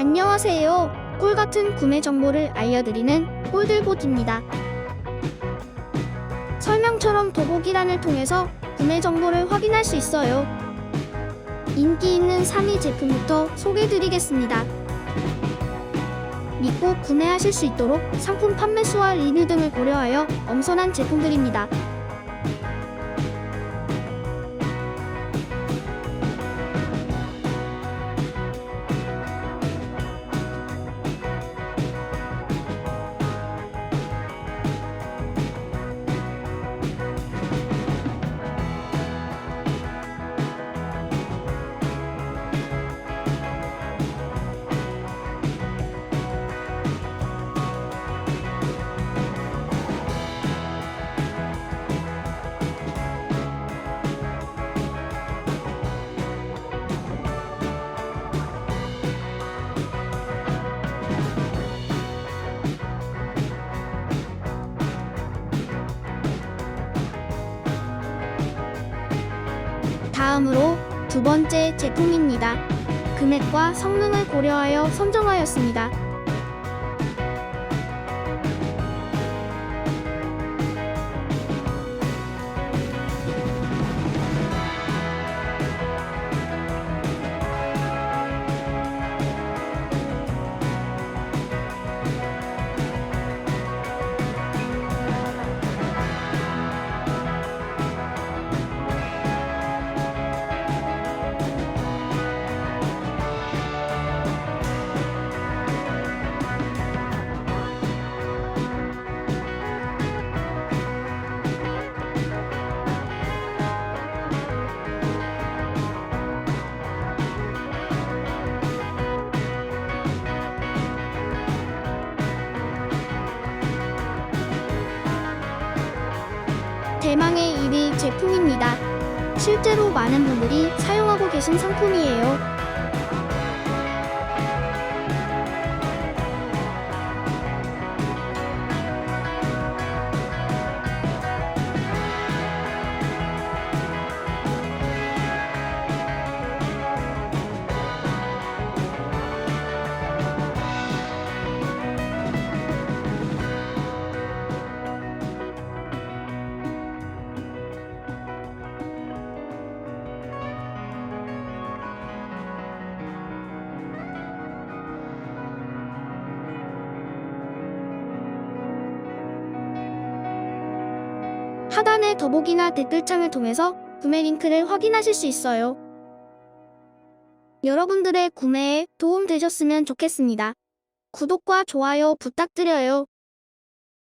안녕하세요. 꿀 같은 구매 정보를 알려드리는 꿀들보기입니다. 설명처럼 더보기란을 통해서 구매 정보를 확인할 수 있어요. 인기 있는 3위 제품부터 소개드리겠습니다. 믿고 구매하실 수 있도록 상품 판매 수와 리뷰 등을 고려하여 엄선한 제품들입니다. 다음으로 두 번째 제품입니다. 금액과 성능을 고려하여 선정하였습니다. 대망의 1위 제품입니다. 실제로 많은 분들이 사용하고 계신 상품이에요. 하단의 더보기나 댓글창을 통해서 구매 링크를 확인하실 수 있어요. 여러분들의 구매에 도움 되셨으면 좋겠습니다. 구독과 좋아요 부탁드려요.